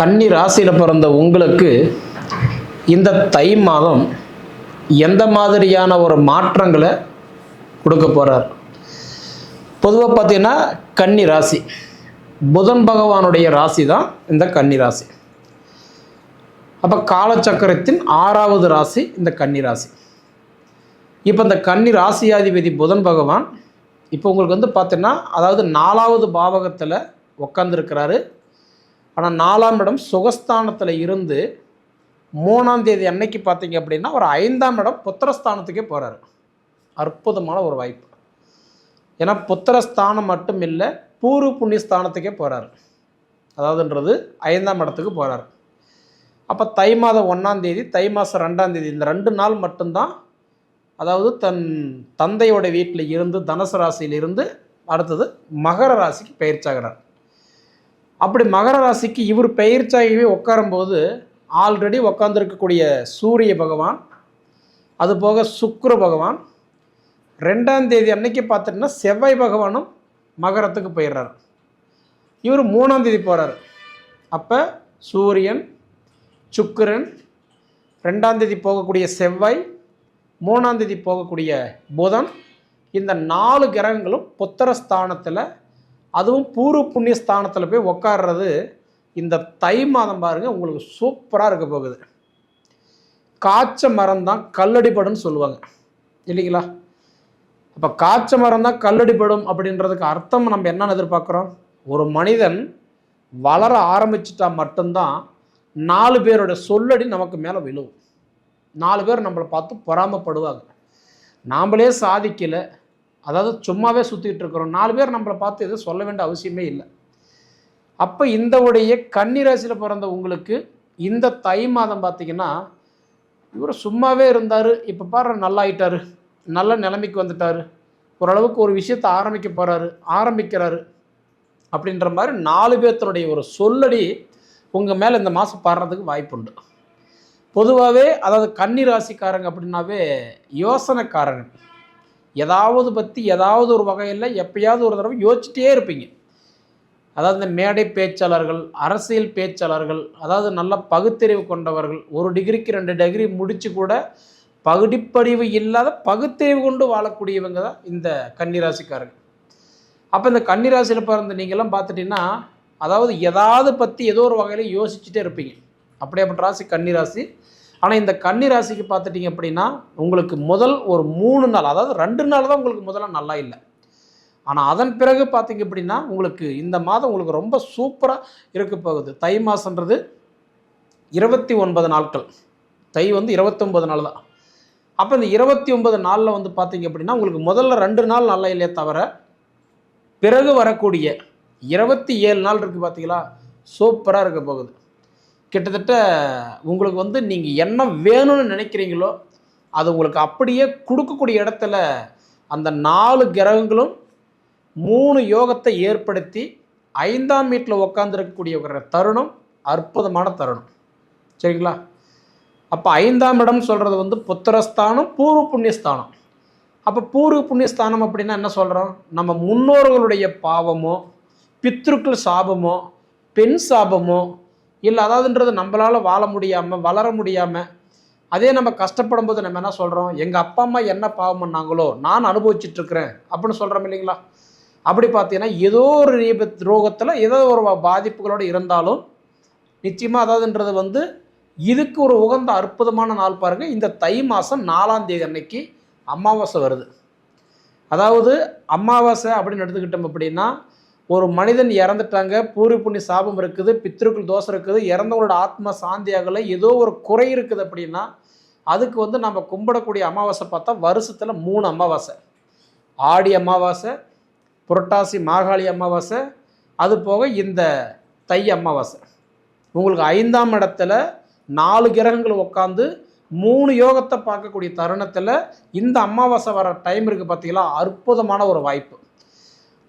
கன்னி ராசியில் பிறந்த உங்களுக்கு இந்த தை மாதம் எந்த மாதிரியான ஒரு மாற்றங்களை கொடுக்க போகிறார் பொதுவாக பார்த்தீங்கன்னா கன்னி ராசி. புதன் பகவானுடைய ராசி தான் இந்த கன்னி ராசி. அப்போ காலச்சக்கரத்தின் ஆறாவது ராசி இந்த கன்னி ராசி. இப்போ இந்த கன்னி ராசியாதிபதி புதன் பகவான் இப்போ உங்களுக்கு வந்து பார்த்தீங்கன்னா அதாவது நாலாவது பாவகத்தில் உட்காந்துருக்கிறாரு ஆனால் நாலாம் இடம் சுகஸ்தானத்தில் இருந்து மூணாம் தேதி அன்னைக்கு பார்த்தீங்க அப்படின்னா ஒரு ஐந்தாம் இடம் புத்திரஸ்தானத்துக்கே போகிறாரு அற்புதமான ஒரு வாய்ப்பு. ஏன்னா புத்திரஸ்தானம் மட்டும் இல்லை பூர்வ புண்ணிய ஸ்தானத்துக்கே போகிறாரு அதாவதுன்றது ஐந்தாம் இடத்துக்கு போகிறாரு அப்போ தை மாதம் ஒன்றாம் தேதி தை மாதம் ரெண்டாம் தேதி இந்த ரெண்டு நாள் மட்டும்தான் அதாவது தன் தந்தையோட வீட்டில் இருந்து தனுசு ராசியிலிருந்து அடுத்தது மகர ராசிக்கு பயிற்சியாகிறார் அப்படி மகர ராசிக்கு இவர் பெயர்ச்சாகவே உட்காரும்போது ஆல்ரெடி உட்காந்துருக்கக்கூடிய சூரிய பகவான் அது போக பகவான் ரெண்டாம் தேதி அன்னைக்கு பார்த்துட்டிங்கன்னா செவ்வாய் பகவானும் மகரத்துக்கு போயிடுறாரு. இவர் மூணாம் தேதி போகிறார் அப்போ சூரியன் சுக்கரன் ரெண்டாம் தேதி போகக்கூடிய செவ்வாய் மூணாம் தேதி போகக்கூடிய புதன் இந்த நாலு கிரகங்களும் புத்திரஸ்தானத்தில் அதுவும் பூர்வ புண்ணிய ஸ்தானத்தில் போய் உக்காடுறது இந்த தை மாதம் பாருங்கள் உங்களுக்கு சூப்பராக இருக்க போகுது. காய்ச்ச மரம் தான் கல்லடிப்படும்னு சொல்லுவாங்க. இல்லைங்களா? அப்போ காய்ச்ச மரம் தான் கல்லடிப்படும் அப்படின்றதுக்கு அர்த்தம் நம்ம என்னென்னு எதிர்பார்க்குறோம்? ஒரு மனிதன் வளர ஆரம்பிச்சிட்டா மட்டும்தான் நாலு பேரோட சொல்லடி நமக்கு மேலே விழுவும் நாலு பேர் நம்மளை பார்த்து பொறாமப்படுவாங்க. நாம்ளே சாதிக்கலை அதாவது சும்மாவே சுற்றிட்டு இருக்கிறோம். நாலு பேர் நம்மளை பார்த்து எதுவும் சொல்ல வேண்டிய அவசியமே இல்லை. அப்போ இந்த உடைய கன்னிராசியில் பிறந்த உங்களுக்கு இந்த தை மாதம் பார்த்தீங்கன்னா இவர் சும்மாவே இருந்தார். இப்போ பாரு நல்லாயிட்டாரு. நல்ல நிலைமைக்கு வந்துட்டார். ஓரளவுக்கு ஒரு விஷயத்தை ஆரம்பிக்க போகிறாரு ஆரம்பிக்கிறாரு அப்படின்ற மாதிரி நாலு பேர்த்தனுடைய ஒரு சொல்லடி உங்கள் மேலே இந்த மாதம் பாடுறதுக்கு வாய்ப்புண்டு. பொதுவாகவே அதாவது கன்னி ராசிக்காரங்க அப்படின்னாவே யோசனைக்காரங்க ஏதாவது பற்றி ஏதாவது ஒரு வகையில் எப்பயாவது ஒரு தடவை யோசிச்சிட்டே இருப்பீங்க. அதாவது இந்த மேடை பேச்சாளர்கள் அரசியல் பேச்சாளர்கள் அதாவது நல்ல பகுத்தறிவு கொண்டவர்கள் ஒரு டிகிரிக்கு ரெண்டு டிகிரி முடித்து கூட பகுடிப்படிவு இல்லாத பகுத்தறிவு கொண்டு வாழக்கூடியவங்க தான் இந்த கன்னிராசிக்காரங்க அப்போ இந்த கன்னிராசியில் பிறந்த நீங்கள்லாம் பார்த்துட்டிங்கன்னா அதாவது எதாவது பற்றி ஏதோ ஒரு வகையில் யோசிச்சுட்டே இருப்பீங்க. அப்படியேப்பட்ட ராசி கன்னிராசி ஆனால் இந்த கன்னி ராசிக்கு பார்த்துட்டிங்க அப்படின்னா உங்களுக்கு முதல் ஒரு மூணு நாள் அதாவது ரெண்டு நாள் தான் உங்களுக்கு முதல்ல நல்லா இல்லை. ஆனால் அதன் பிறகு பார்த்தீங்க அப்படின்னா உங்களுக்கு இந்த மாதம் உங்களுக்கு ரொம்ப சூப்பராக இருக்க போகுது. தை மாதன்றது இருபத்தி ஒன்பது நாட்கள். தை வந்து இருபத்தொம்பது நாள் தான். அப்போ இந்த இருபத்தி ஒன்பது நாளில் வந்து பார்த்தீங்க அப்படின்னா உங்களுக்கு முதல்ல ரெண்டு நாள் நல்லா இல்லையே தவிர பிறகு வரக்கூடிய இருபத்தி ஏழு நாள் இருக்குது பார்த்தீங்களா சூப்பராக இருக்க போகுது. கிட்டத்தட்ட உங்களுக்கு வந்து நீங்கள் என்ன வேணும்னு நினைக்கிறீங்களோ அது உங்களுக்கு அப்படியே கொடுக்கக்கூடிய இடத்துல அந்த நாலு கிரகங்களும் மூணு யோகத்தை ஏற்படுத்தி ஐந்தாம் வீட்டில் உட்காந்துருக்கக்கூடிய ஒரு தருணம் அற்புதமான தருணம். சரிங்களா? அப்போ ஐந்தாம் இடம் சொல்கிறது வந்து புத்திரஸ்தானம் பூர்வ புண்ணியஸ்தானம். அப்போ பூர்வ புண்ணியஸ்தானம் அப்படின்னா என்ன சொல்கிறோம் நம்ம முன்னோர்களுடைய பாவமோ பித்ருக்கள் சாபமோ பெண் சாபமோ இல்லை அதாவதுன்றது நம்மளால் வாழ முடியாமல் வளர முடியாமல் அதே நம்ம கஷ்டப்படும் போது நம்ம என்ன சொல்கிறோம் எங்கள் அப்பா அம்மா என்ன பாவம் பண்ணாங்களோ நான் அனுபவிச்சிட்ருக்கிறேன் அப்படின்னு சொல்கிறோம் இல்லைங்களா? அப்படி பார்த்தீங்கன்னா ஏதோ ஒரு ரீபத் ரோகத்தில் ஏதோ ஒரு பாதிப்புகளோடு இருந்தாலும் நிச்சயமாக அதாவதுன்றது வந்து இதுக்கு ஒரு உகந்த அற்புதமான நாள் பாருங்கள் இந்த தை மாதம் நாலாம் தேதி அன்னைக்கு அமாவாசை வருது. அதாவது அமாவாசை அப்படின்னு எடுத்துக்கிட்டோம் அப்படின்னா ஒரு மனிதன் இறந்துட்டாங்க பூரி புண்ணி சாபம் இருக்குது பித்திருக்குள் தோசை இருக்குது இறந்தவங்களோட ஆத்மா சாந்தி ஆகலை ஏதோ ஒரு குறை இருக்குது அப்படின்னா அதுக்கு வந்து நம்ம கும்பிடக்கூடிய அமாவாசை பார்த்தா வருஷத்தில் மூணு அமாவாசை. ஆடி அமாவாசை புரட்டாசி மாகாளி அமாவாசை அது போக இந்த தை அமாவாசை. உங்களுக்கு ஐந்தாம் இடத்துல நாலு கிரகங்கள் உட்காந்து மூணு யோகத்தை பார்க்கக்கூடிய தருணத்தில் இந்த அமாவாசை வர டைம் இருக்குது பார்த்தீங்களா? அற்புதமான ஒரு வாய்ப்பு.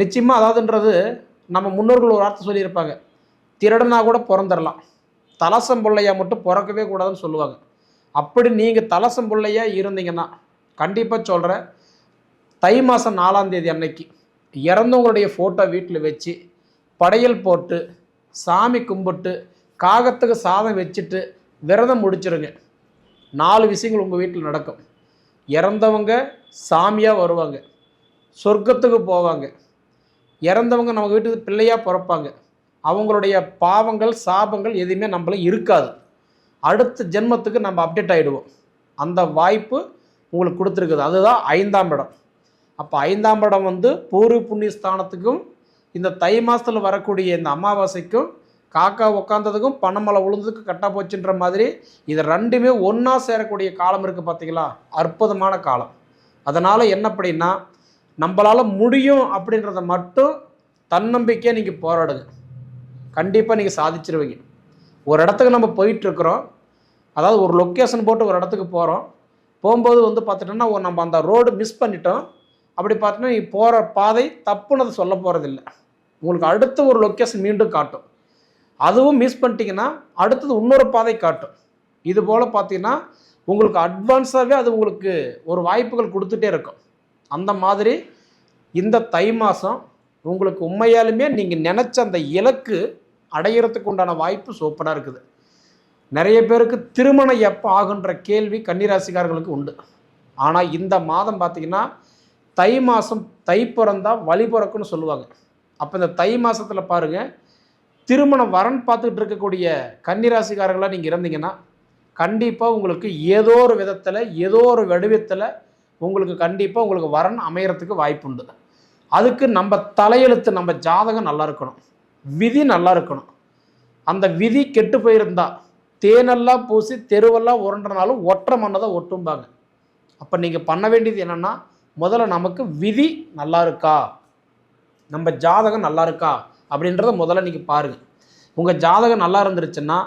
நிச்சயமாக அதாவதுன்றது நம்ம முன்னோர்கள் ஒரு வார்த்தை சொல்லியிருப்பாங்க. திருடனா கூட பிறந்துடலாம் தலசம் பிள்ளையா மட்டும் பிறக்கவே கூடாதுன்னு சொல்லுவாங்க. அப்படி நீங்கள் தலசம் பிள்ளையா இருந்தீங்கன்னா கண்டிப்பாக சொல்கிறேன் தை மாதம் நாலாம் தேதி அன்னைக்கு இறந்தவங்களுடைய ஃபோட்டோ வீட்டில் வச்சு படையல் போட்டு சாமி கும்பிட்டு காகத்துக்கு சாதம் வச்சுட்டு விரதம் முடிச்சிருங்க. நாலு விஷயங்கள் உங்கள் வீட்டில் நடக்கும். இறந்தவங்க சாமியாக வருவாங்க. சொர்க்கத்துக்கு போவாங்க. இறந்தவங்க நம்ம வீட்டுக்கு பிள்ளையாக பிறப்பாங்க. அவங்களுடைய பாவங்கள் சாபங்கள் எதுவுமே நம்மள இருக்காது. அடுத்த ஜென்மத்துக்கு நம்ம அப்டேட் ஆகிடுவோம் அந்த வாய்ப்பு உங்களுக்கு கொடுத்துருக்குது. அதுதான் ஐந்தாம் இடம். அப்போ ஐந்தாம் இடம் வந்து பூர்வ புண்ணிய ஸ்தானத்துக்கும் இந்த தை மாதத்தில் வரக்கூடிய இந்த அமாவாசைக்கும் காக்கா உக்காந்ததுக்கும் பணமலை உளுந்ததுக்கும் கட்டாக போச்சுன்ற மாதிரி இது ரெண்டுமே ஒன்றா சேரக்கூடிய காலம் இருக்குது பார்த்தீங்களா அற்புதமான காலம். அதனால் என்ன அப்படின்னா நம்மளால் முடியும் அப்படின்றத மட்டும் தன்னம்பிக்கையாக நீங்கள் போராடுங்க. கண்டிப்பாக நீங்கள் சாதிச்சிருவீங்க. ஒரு இடத்துக்கு நம்ம போயிட்டுருக்குறோம். அதாவது ஒரு லொக்கேஷன் போட்டு ஒரு இடத்துக்கு போகிறோம் போகும்போது வந்து பார்த்துட்டோன்னா நம்ம அந்த ரோடு மிஸ் பண்ணிட்டோம். அப்படி பார்த்தோன்னா நீ போகிற பாதை தப்புன்னு சொல்ல போகிறதில்ல உங்களுக்கு அடுத்த ஒரு லொக்கேஷன் மீண்டும் காட்டும். அதுவும் மிஸ் பண்ணிட்டீங்கன்னா அடுத்தது இன்னொரு பாதை காட்டும். இது போல் பார்த்தீங்கன்னா உங்களுக்கு அட்வான்ஸாகவே அது உங்களுக்கு ஒரு வாய்ப்புகள் கொடுத்துட்டே இருக்கும். அந்த மாதிரி இந்த தை மாதம் உங்களுக்கு உண்மையாலுமே நீங்கள் நினச்ச அந்த இலக்கு அடையிறதுக்கு உண்டான வாய்ப்பு சூப்பராக இருக்குது. நிறைய பேருக்கு திருமணம் எப்போ ஆகுன்ற கேள்வி கன்னிராசிக்காரர்களுக்கு உண்டு. ஆனால் இந்த மாதம் பார்த்தீங்கன்னா தை மாதம் தை பிறந்தால் வழி பிறக்குன்னு சொல்லுவாங்க. அப்போ இந்த தை மாதத்தில் பாருங்கள் திருமணம் வரன் பார்த்துக்கிட்டு இருக்கக்கூடிய கன்னிராசிக்காரர்களாக நீங்கள் இருந்தீங்கன்னா கண்டிப்பாக உங்களுக்கு ஏதோ ஒரு விதத்தில் ஏதோ ஒரு வடிவத்தில் உங்களுக்கு கண்டிப்பாக உங்களுக்கு வரன் அமையறதுக்கு வாய்ப்புண்டு. அதுக்கு நம்ம தலையெழுத்து நம்ம ஜாதகம் நல்லா இருக்கணும். விதி நல்லா இருக்கணும். அந்த விதி கெட்டு போயிருந்தா தேனெல்லாம் பூசி தெருவெல்லாம் உருண்டனாலும் ஒற்றை மண்ணை தான் ஒட்டும்பாங்க. அப்போ நீங்கள் பண்ண வேண்டியது என்னென்னா முதல்ல நமக்கு விதி நல்லா இருக்கா? நம்ம ஜாதகம் நல்லா இருக்கா? அப்படின்றத முதல்ல நீங்கள் பாருங்கள் உங்கள் ஜாதகம் நல்லா இருந்துருச்சுன்னா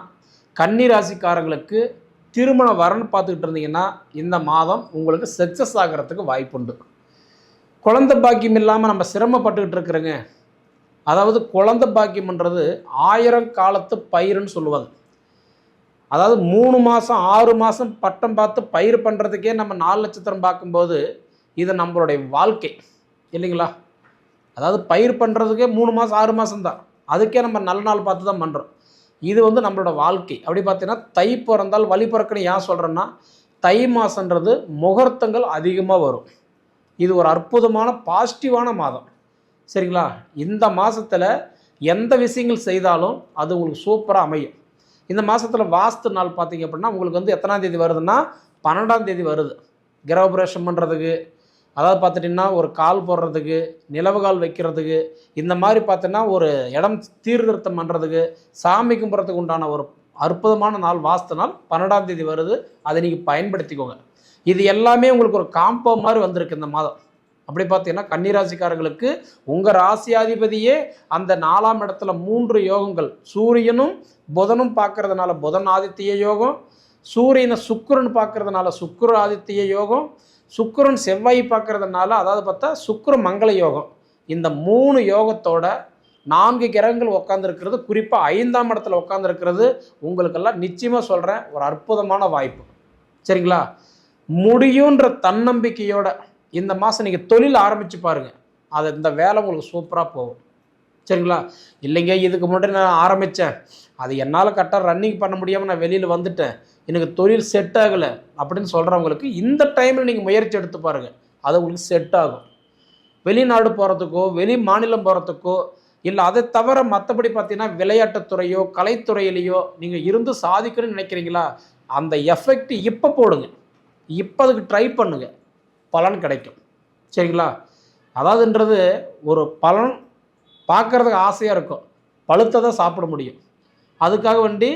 கன்னி ராசிக்காரங்களுக்கு திருமண வரன் பார்த்துக்கிட்டு இருந்தீங்கன்னா இந்த மாதம் உங்களுக்கு சக்ஸஸ் ஆகிறதுக்கு வாய்ப்புண்டு குழந்தை பாக்கியம் இல்லாமல் நம்ம சிரமப்பட்டுக்கிட்டு இருக்கிறோங்க. அதாவது குழந்தை பாக்கியம்ன்றது ஆயிரம் காலத்து பயிருன்னு சொல்லுவாங்க. அதாவது மூணு மாதம் ஆறு மாதம் பட்டம் பார்த்து பயிர் பண்ணுறதுக்கே நம்ம நாலு நட்சத்திரம் பார்க்கும்போது இது நம்மளுடைய வாழ்க்கை. இல்லைங்களா? அதாவது பயிர் பண்ணுறதுக்கே மூணு மாதம் ஆறு மாதம் தான் அதுக்கே நம்ம நல்ல நாள் பார்த்து தான் பண்ணுறோம் இது வந்து நம்மளோட வாழ்க்கை. அப்படி பார்த்தீங்கன்னா தை பிறந்தால் வழி பிறக்குன்னு ஏன் சொல்கிறேன்னா தை மாதன்றது முகூர்த்தங்கள் அதிகமாக வரும். இது ஒரு அற்புதமான பாசிட்டிவான மாதம். சரிங்களா? இந்த மாதத்தில் எந்த விஷயங்கள் செய்தாலும் அது உங்களுக்கு சூப்பராக அமையும். இந்த மாதத்தில் வாஸ்து நாள் பார்த்தீங்க அப்படின்னா உங்களுக்கு வந்து எத்தனாம் தேதி வருதுன்னா பன்னெண்டாம் தேதி வருது. கிரகபிரவேசம் பண்ணுறதுக்கு அதாவது பார்த்துட்டிங்கன்னா ஒரு கால் போடுறதுக்கு நிலவு கால் வைக்கிறதுக்கு இந்த மாதிரி பார்த்தீங்கன்னா ஒரு இடம் தீர்திருத்தம் பண்ணுறதுக்கு சாமி கும்பிட்றதுக்கு உண்டான ஒரு அற்புதமான நாள் வாஸ்து நாள் பன்னெண்டாம் தேதி வருது. அதை நீங்கள் பயன்படுத்திக்கோங்க. இது எல்லாமே உங்களுக்கு ஒரு காம்போ மாதிரி வந்திருக்கு இந்த மாதம். அப்படி பார்த்தீங்கன்னா கன்னிராசிக்காரர்களுக்கு உங்கள் ராசியாதிபதியே அந்த நாலாம் இடத்துல மூன்று யோகங்கள். சூரியனும் புதனும் பார்க்கறதுனால புதன் ஆதித்ய யோகம். சூரியனை சுக்கரன் பார்க்கறதுனால சுக்கர ஆதித்ய யோகம். சுக்கரன் செவ்வாய் பார்க்கறதுனால அதாவது பார்த்தா சுக்கர மங்கள யோகம். இந்த மூணு யோகத்தோட நான்கு கிரகங்கள் உட்காந்துருக்கிறது குறிப்பாக ஐந்தாம் இடத்துல உட்காந்துருக்கிறது உங்களுக்கெல்லாம் நிச்சயமாக சொல்கிறேன் ஒரு அற்புதமான வாய்ப்பு. சரிங்களா? முடியுன்ற தன்னம்பிக்கையோட இந்த மாதம் நீங்கள் தொழில் ஆரம்பித்து பாருங்கள் அது இந்த வேலை உங்களுக்கு சூப்பராக போகும். சரிங்களா? இல்லைங்க இதுக்கு முன்னாடி நான் ஆரம்பித்தேன் அது என்னால் கரெக்டாக ரன்னிங் பண்ண முடியாமல் நான் வெளியில் வந்துட்டேன். எனக்கு தொழில் செட் ஆகலை அப்படின்னு சொல்கிறவங்களுக்கு இந்த டைமில் நீங்கள் முயற்சி எடுத்து பாருங்கள் அது உங்களுக்கு செட் ஆகும். வெளிநாடு போகிறதுக்கோ வெளி மாநிலம் போகிறதுக்கோ இல்லை அதை தவிர மற்றபடி பார்த்தீங்கன்னா விளையாட்டுத்துறையோ கலைத்துறையிலையோ நீங்கள் இருந்து சாதிக்கணும்னு நினைக்கிறீங்களா? அந்த எஃபெக்ட் இப்போ போடுங்க. இப்போ அதுக்கு ட்ரை பண்ணுங்க. பலன் கிடைக்கும். சரிங்களா? அதாவதுன்றது ஒரு பலன் பார்க்குறதுக்கு ஆசையாக இருக்கும். பழுத்ததை சாப்பிட முடியும். அதுக்காக வண்டி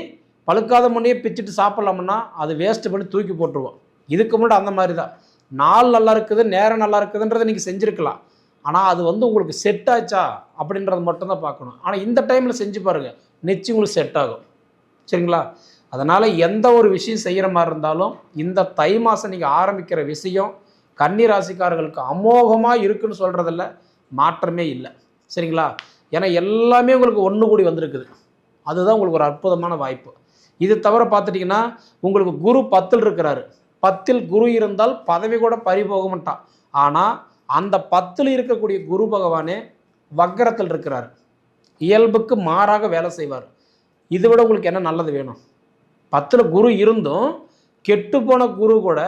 பழுக்காத முன்னையே பிச்சுட்டு சாப்பிட்லாம்னா அது வேஸ்ட்டு பண்ணி தூக்கி போட்டுருவோம். இதுக்கு முன்னாடி அந்த மாதிரி தான் நாள் நல்லா இருக்குது நேரம் நல்லா இருக்குதுன்றதை நீங்கள் செஞ்சுருக்கலாம். ஆனால் அது வந்து உங்களுக்கு செட் ஆச்சா அப்படின்றத மட்டும்தான் பார்க்கணும். ஆனால் இந்த டைமில் செஞ்சு பாருங்கள் நிச்சயம் உங்களுக்கு செட் ஆகும். சரிங்களா? அதனால் எந்த ஒரு விஷயம் செய்கிற மாதிரி இருந்தாலும் இந்த தை மாதம் நீங்கள் ஆரம்பிக்கிற விஷயம் கன்னி ராசிக்காரர்களுக்கு அமோகமாக இருக்குன்னு சொல்கிறதில்ல மாற்றமே இல்லை. சரிங்களா? ஏன்னா எல்லாமே உங்களுக்கு ஒன்று கூடி வந்திருக்குது. அதுதான் உங்களுக்கு ஒரு அற்புதமான வாய்ப்பு. இது தவிர பார்த்துட்டிங்கன்னா உங்களுக்கு குரு பத்தில் இருக்கிறாரு. பத்தில் குரு இருந்தால் பதவி கூட பறி போக மாட்டான் ஆனால் அந்த பத்தில் இருக்கக்கூடிய குரு பகவானே வக்கரத்தில் இருக்கிறார். இயல்புக்கு மாறாக வேலை செய்வார். இதை விட உங்களுக்கு என்ன நல்லது வேணும்? பத்தில் குரு இருந்தும் கெட்டு போன குரு கூட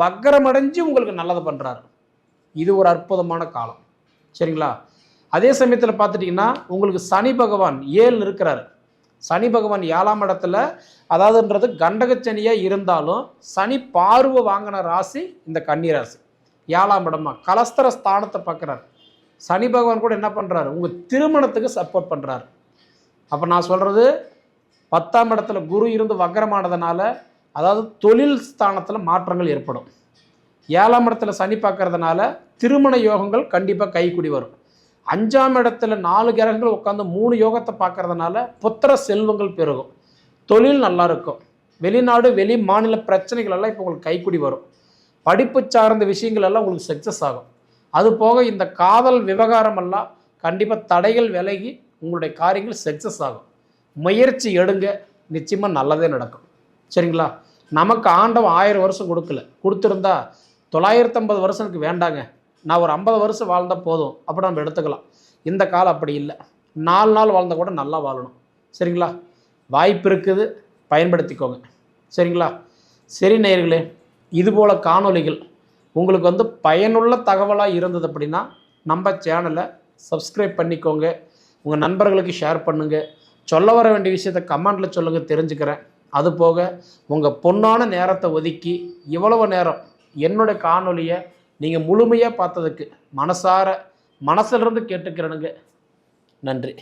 வக்கரமடைஞ்சு உங்களுக்கு நல்லது பண்ணுறாரு இது ஒரு அற்புதமான காலம். சரிங்களா? அதே சமயத்தில் பார்த்துட்டிங்கன்னா உங்களுக்கு சனி பகவான் ஏழு இருக்கிறாரு. சனி பகவான் ஏழாம் இடத்துல அதாவதுன்றது கண்டகச்சனியாக இருந்தாலும் சனி பார்வை வாங்கின ராசி இந்த கன்னி ராசி. ஏழாம் இடமா? கலஸ்தர ஸ்தானத்தை பார்க்குறாரு. சனி பகவான் கூட என்ன பண்ணுறாரு உங்கள் திருமணத்துக்கு சப்போர்ட் பண்ணுறாரு அப்போ நான் சொல்கிறது பத்தாம் இடத்துல குரு இருந்து வக்கரமானதுனால அதாவது தொழில் ஸ்தானத்தில் மாற்றங்கள் ஏற்படும். ஏழாம் இடத்துல சனி பார்க்கறதுனால திருமண யோகங்கள் கண்டிப்பாக கைக்குடி வரும். அஞ்சாம் இடத்துல நாலு கிரகங்கள் உட்காந்து மூணு யோகத்தை பார்க்கறதுனால புத்திர செல்வங்கள் பெருகும். தொழில் நல்லா இருக்கும். வெளிநாடு வெளி மாநில பிரச்சனைகள் எல்லாம் இப்போ உங்களுக்கு கைக்குடி வரும். படிப்பு சார்ந்த விஷயங்கள் எல்லாம் உங்களுக்கு சக்ஸஸ் ஆகும். அது போக இந்த காதல் விவகாரம் எல்லாம் கண்டிப்பாக தடைகள் விலகி உங்களுடைய காரியங்கள் சக்ஸஸ் ஆகும். முயற்சி எடுங்க. நிச்சயமாக நல்லதே நடக்கும். சரிங்களா? நமக்கு ஆண்டவன் ஆயிரம் வருஷம் கொடுக்கல. கொடுத்துருந்தா தொள்ளாயிரத்தம்பது வருஷம் எனக்கு வேண்டாங்க. நான் ஒரு ஐம்பது வருஷம் வாழ்ந்தால் போதும். அப்படி நம்ம எடுத்துக்கலாம். இந்த காலம் அப்படி இல்லை. நாலு நாள் வாழ்ந்தால் கூட நல்லா வாழணும். சரிங்களா? வாய்ப்பு இருக்குது. பயன்படுத்திக்கோங்க. சரிங்களா? சரி நேயர்களே இதுபோல் காணொளிகள் உங்களுக்கு வந்து பயனுள்ள தகவலாக இருந்தது அப்படின்னா நம்ம சேனலை சப்ஸ்கிரைப் பண்ணிக்கோங்க. உங்கள் நண்பர்களுக்கு ஷேர் பண்ணுங்கள் சொல்ல வர வேண்டிய விஷயத்தை கமெண்டில் சொல்லுங்கள் தெரிஞ்சுக்கிறேன். அது போக உங்கள் பொண்ணான நேரத்தை ஒதுக்கி இவ்வளவு நேரம் என்னுடைய காணொலியை நீங்கள் முழுமையாக பார்த்ததுக்கு மனசார மனசிலிருந்து கேட்டுக்கிறேனுங்க. நன்றி.